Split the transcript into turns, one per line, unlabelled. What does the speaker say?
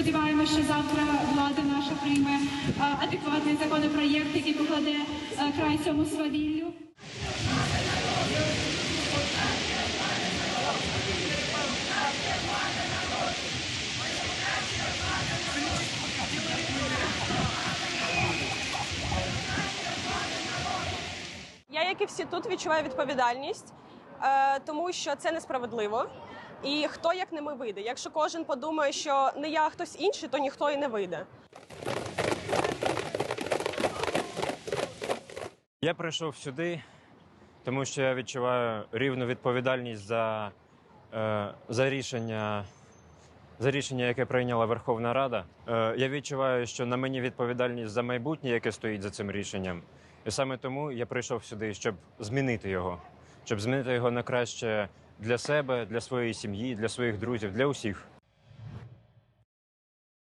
Сподіваємося, що завтра влада наша прийме е, адекватний законопроєкт, який покладе е, край цьому свавіллю.
Я, як і всі тут, відчуваю відповідальність, е, тому що це несправедливо. І хто як не ми вийде. Якщо кожен подумає, що не я, а хтось інший, то ніхто і не вийде.
Я прийшов сюди, тому що я відчуваю рівну відповідальність за, е, за, рішення, за рішення, яке прийняла Верховна Рада. Е, я відчуваю, що на мені відповідальність за майбутнє, яке стоїть за цим рішенням. І саме тому я прийшов сюди, щоб змінити його, щоб змінити його на краще для себе, для своєї сім'ї, для своїх друзів, для усіх.